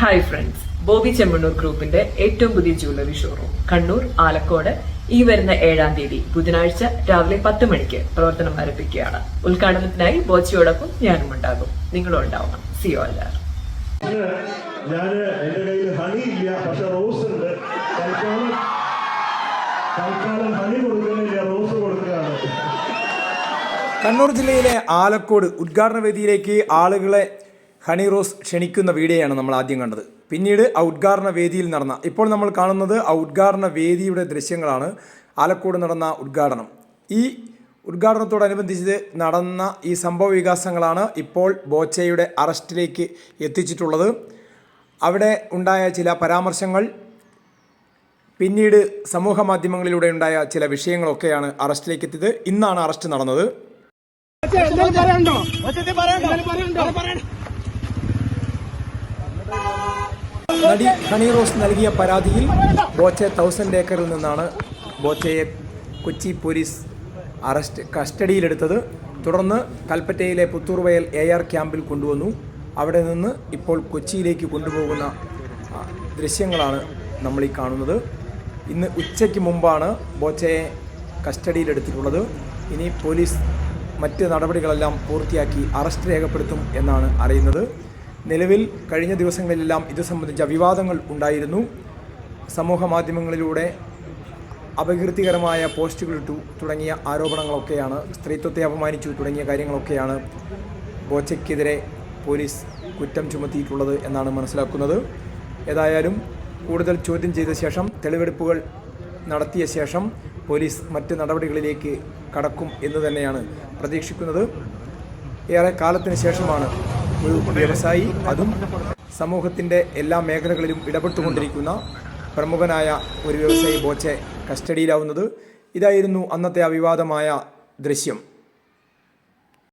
Hi friends Bobby Chemmanur ഗ്രൂപ്പിന്റെ ഏറ്റവും പുതിയ ജ്വല്ലറി ഷോറൂം കണ്ണൂർ ആലക്കോട്. ഈ വരുന്ന ഏഴാം തീയതി ബുധനാഴ്ച രാവിലെ പത്ത് മണിക്ക് പ്രവർത്തനം ആരംഭിക്കുകയാണ്. ഉദ്ഘാടനത്തിനായി ബോച്ചയോടൊപ്പം ഞാനും ഉണ്ടാകും. നിങ്ങളും ഉണ്ടാവണം. സി ഓ എല്ലാർ ഞാൻ എന്റെ കയ്യിൽ ഹണി ഇല്ല പക്ഷെ റോസ് ഉണ്ട്. തൽക്കാലം തൽക്കാലം ഹണി കൊടുക്കുന്നില്ല റോസ് കൊടുക്കുകയാണ്. കണ്ണൂർ ജില്ലയിലെ ആലക്കോട് ഉദ്ഘാടന വേദിയിലേക്ക് ആളുകളെ ഹണി റോസ് ക്ഷണിക്കുന്ന വീഡിയോയാണ് നമ്മൾ ആദ്യം കണ്ടത് പിന്നീട് ഔദ്ഘാടന വേദിയിൽ നടന്ന ഇപ്പോൾ നമ്മൾ കാണുന്നത് ഔദ്ഘാടന വേദിയുടെ ദൃശ്യങ്ങളാണ് ആലക്കോട് നടന്ന ഉദ്ഘാടനം ഈ ഉദ്ഘാടനത്തോടനുബന്ധിച്ച് നടന്ന ഈ സംഭവ വികാസങ്ങളാണ് ഇപ്പോൾ ബോച്ചയുടെ അറസ്റ്റിലേക്ക് എത്തിച്ചിട്ടുള്ളത് അവിടെ ഉണ്ടായ ചില പരാമർശങ്ങൾ പിന്നീട് സമൂഹ മാധ്യമങ്ങളിലൂടെ ഉണ്ടായ ചില വിഷയങ്ങളൊക്കെയാണ് അറസ്റ്റിലേക്ക് എത്തിയത് ഇന്നാണ് അറസ്റ്റ് നടന്നത് നടി ഹണി റോസ് നൽകിയ പരാതിയിൽ ബോച്ചെ തൗസൻഡ് ഏക്കറിൽ നിന്നാണ് ബോച്ചയെ കൊച്ചി പോലീസ് അറസ്റ്റ് കസ്റ്റഡിയിലെടുത്തത്. തുടർന്ന് കൽപ്പറ്റയിലെ പുത്തൂർവയൽ എ ആർ ക്യാമ്പിൽ കൊണ്ടുവന്നു. അവിടെ നിന്ന് ഇപ്പോൾ കൊച്ചിയിലേക്ക് കൊണ്ടുപോകുന്ന ദൃശ്യങ്ങളാണ് നമ്മൾ ഈ കാണുന്നത്. ഇന്ന് ഉച്ചയ്ക്ക് മുമ്പാണ് ബോച്ചയെ കസ്റ്റഡിയിലെടുത്തിട്ടുള്ളത്. ഇനി പോലീസ് മറ്റ് നടപടികളെല്ലാം പൂർത്തിയാക്കി അറസ്റ്റ് രേഖപ്പെടുത്തും എന്നാണ് അറിയുന്നത്. നിലവിൽ കഴിഞ്ഞ ദിവസങ്ങളിലെല്ലാം ഇത് സംബന്ധിച്ച വിവാദങ്ങൾ ഉണ്ടായിരുന്നു. സമൂഹ മാധ്യമങ്ങളിലൂടെ അപകീർത്തികരമായ പോസ്റ്റുകൾ ഇട്ടു തുടങ്ങിയ ആരോപണങ്ങളൊക്കെയാണ് സ്ത്രീത്വത്തെ അപമാനിച്ചു തുടങ്ങിയ കാര്യങ്ങളൊക്കെയാണ് ബോച്ചയ്ക്കെതിരെ പോലീസ് കുറ്റം ചുമത്തിയിട്ടുള്ളത് എന്നാണ് മനസ്സിലാക്കുന്നത്. ഏതായാലും കൂടുതൽ ചോദ്യം ചെയ്ത ശേഷം തെളിവെടുപ്പുകൾ നടത്തിയ ശേഷം പോലീസ് മറ്റ് നടപടികളിലേക്ക് കടക്കും എന്ന് തന്നെയാണ് പ്രതീക്ഷിക്കുന്നത്. ഏറെ കാലത്തിന് ശേഷമാണ് ഒരു വ്യവസായി അതും സമൂഹത്തിന്റെ എല്ലാ മേഖലകളിലും ഇടപെട്ടുകൊണ്ടിരിക്കുന്ന പ്രമുഖനായ ഒരു വ്യവസായി ബോച്ചെ കസ്റ്റഡിയിലാവുന്നത്. ഇതായിരുന്നു അന്നത്തെ അവിവാദമായ ദൃശ്യം.